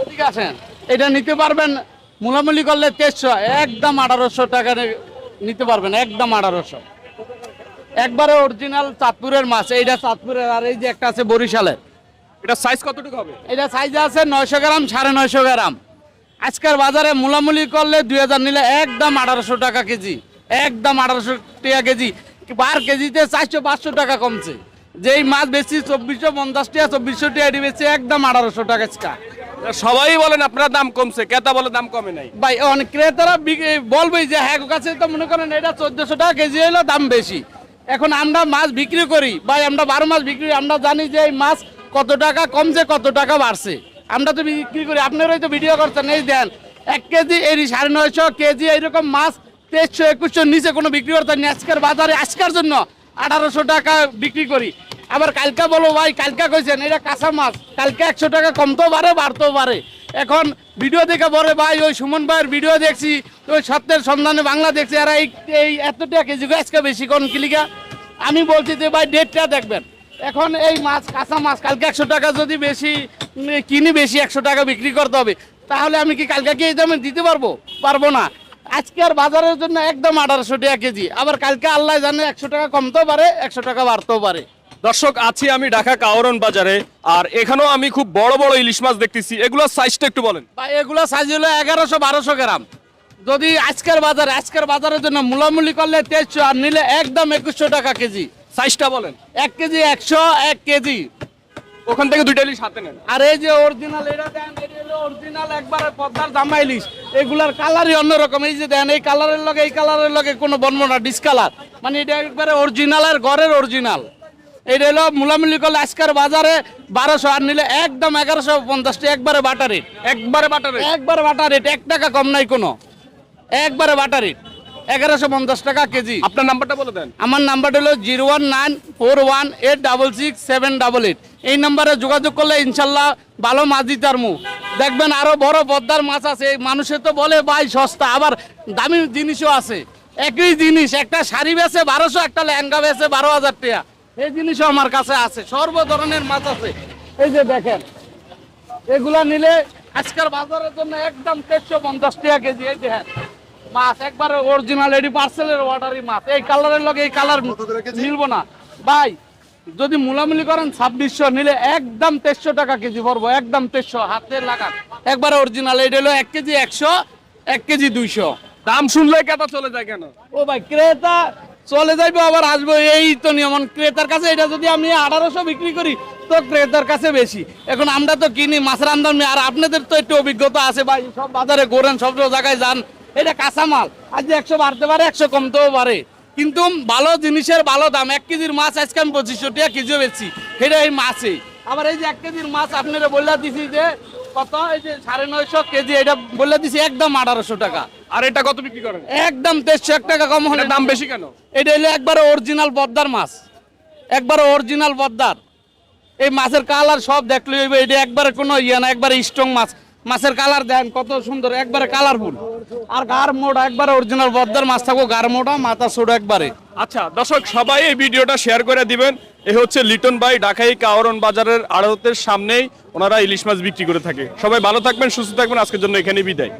এদিকে আসেন এটা নিতে পারবেন মূলামূলি করলে তেইশশো একদম আঠারোশো টাকা নিতে পারবেন একদম আঠারোশো। একবারে অরিজিনাল চাঁদপুরের মাছ এইটা চাঁদপুরের আর এই যে একটা আছে বরিশালের। এটা সাইজ কতটুকু হবে? এটা সাইজ আছে নয়শো গ্রাম সাড়ে নয়শো গ্রাম। আজকের বাজারে মূলামূলি করলে দুই হাজার নিলে একদম আঠারোশো টাকা কেজি একদম আঠারোশো টাকা কেজি। পার কেজিতে চারশো পাঁচশো টাকা কমছে। যেই মাছ বেশি চব্বিশশো পঞ্চাশ টাকা চব্বিশশো টাকা এটি বেশি একদম আঠারোশো টাকা সবাই বলেন আপনার দাম কমছে, ক্রেতা বলে দাম কমে নাই। ভাই, অনেক ক্রেতারা বলবেই যে হ্যাঁ কাছে তো মনে করেন এটা চোদ্দশো টাকা কেজি হলো দাম বেশি। এখন আমরা মাছ বিক্রি করি। ভাই, আমরা বারো মাস বিক্রি আমরা জানি যে এই মাছ কত টাকা কমছে, কত টাকা বাড়ছে। আমরা তো বিক্রি করি, আপনারাই তো ভিডিও করছেন, এই দেন, এক কেজি এই সাড়ে নয়শো, কেজি এইরকম মাছ তেইশশো একুশশো নিচে কোনো বিক্রি করতে আজকের বাজারে, আজকের জন্য আঠারোশো টাকা বিক্রি করি। আবার কালকা বলো ভাই, কালকা কইছেন, এটা কাঁচা মাছ, কালকে একশো টাকা কমতেও পারে, বাড়তেও পারে। এখন ভিডিও দেখে বলে, ভাই, ওই সুমন ভাইয়ের ভিডিও দেখছি, ওই সত্যের সন্ধানে বাংলা দেখছি, আর এই এই কেজি আজকে বেশি কোন কিলিকা আমি বলছি যে, ভাই, ডেটটা দেখবেন। এখন এই মাছ, কাঁচা মাছ, কালকে একশো টাকা যদি বেশি কিনি বেশি একশো টাকা বিক্রি করতে হবে, তাহলে আমি কি কালকে কি এই দামে দিতে পারব? পারব না। আজকে আর বাজারের জন্য একদম আঠারোশো টাকা কেজি, আবার কালকে আল্লাহ জানে একশো টাকা কমতেও পারে, একশো টাকা বাড়তেও পারে। দর্শক আছি আমি ঢাকা কাওরন বাজারে আর এখানেও আমি খুব বড় বড় ইলিশ মাছ দেখতেছি। এগুলোর সাইজটা একটু বলেন। বা এগুলো সাইজ হলো এগারোশো বারোশো গ্রাম। যদি আজকের বাজারে আজকের বাজারের জন্য মূলামূলি করলে তেইশশো আর নিলে একদম একুশশো টাকা কেজি। সাইজটা বলেন। এক কেজি একশো এক কেজি। ওখান থেকে দুইটা ইলিশ হাতে নেন। আর এই যে অরিজিনাল এটা দেন এটা হলো অরিজিনাল একবারে পদ্মার জামা ইলিশ। এগুলার কালারই অন্যরকম এই যে দেন এই কালারের লগে এই কালারের লগে কোনো বনবো না ডিসকালার মানে এটা একবারে অরিজিনাল আর ঘরের অরিজিনাল এটা হলো মূলামূলি করলে আজকের বাজারে বারোশো আর নিলে একদম এগারোশো পঞ্চাশটি। একবারে বাটা রেট একবারে বাটারে একবারে বাটা রেট এক টাকা কম নাই কোনো। একবারে বাটা রেট এগারোশো পঞ্চাশ টাকা কেজি। আপনার নাম্বারটা বলে দেন। আমার নাম্বারটা হলো zero one nine four one eight double six seven double eight. এই নাম্বারে যোগাযোগ করলে ইনশাল্লাহ ভালো মাছ দিতে পারব দেখবেন আরও বড় পদ্মার মাছ আছে। এই মানুষে তো বলে ভাই সস্তা। আবার দামি জিনিসও আছে। একই জিনিস একটা শাড়ি বেছে বারোশো একটা লেহেঙ্গা বেছে বারো হাজার টাকা। এই জিনিসও আমার কাছে আছে সর্ব ধরনের মাছ আছে। এই যে দেখেন এগুলা নিলে আজকের বাজারের জন্য একদম তেইশশো পঞ্চাশ টাকা কেজি এই দেখেন মাছ একবারে অরিজিনাল এডি পার্সেলের অর্ডারই মাছ। এই কালারের লগে এই কালার মিলবো না। ভাই যদি মুলামুলি করেন ছাব্বিশশো নিলে একদম তেইশশো টাকা কেজি পড়ব একদম তেইশশো হাতে লাগান। একবারে অরিজিনাল এইটা হলো এক কেজি একশো এক কেজি দুইশো। দাম শুনলে কেতা চলে যায় কেন? ও ভাই ক্রেতা চলে যাইবো, আবার আসব। এই তো নিয়ম। ক্রেতার কাছে এটা যদি আমি আঠারোশো বিক্রি করি, তো ক্রেতার কাছে বেশি। এখন আমরা তো কিনি মাছের আমদানি, আর আপনাদের তো একটু অভিজ্ঞতা আছে ভাই, সব বাজারে ঘোরেন, সব জায়গায় যান। এটা কাঁচা মাল আজ একশো বাড়তে পারে, একশো কমতেও পারে। কিন্তু ভালো জিনিসের ভালো দাম। এক কেজির মাছ আজকে আমি পঁচিশশো টাকা কেজিও বেচছি। সেটা এই মাছে। আবার এই যে এক কেজির মাছ আপনারা বললে দিছি যে, কত? এই যে সাড়ে নয়শো কেজি, এটা বললে দিছি একদম আঠারোশো টাকা। আর এটা কত বিক্রি করেন? একদম তেইশশো এক টাকা কম হলে দাম বেশি কেন? এটা হলো একবারে অরিজিনাল পদ্মার মাছ। একবারে অরিজিনাল পদ্মার এই মাছের কালার সব দেখলে হইবে এটা একবারে কোনো ইয়ে না একবারে স্ট্রং মাছ। মাছের কালার দেন কত সুন্দর একবারে কালারফুল আর গার মোটা একবারে অরিজিনাল পদ্মার মাছ থাকো গার মোটা মাথা ছোট একবারে। আচ্ছা দর্শক সবাই এই ভিডিওটা শেয়ার করে দিবেন। এ হচ্ছে লিটন ভাই ঢাকাই কাওরন বাজারের আড়তের সামনেই ওনারা ইলিশ মাছ বিক্রি করে থাকে। সবাই ভালো থাকবেন সুস্থ থাকবেন আজকের জন্য এখানে বিদায়।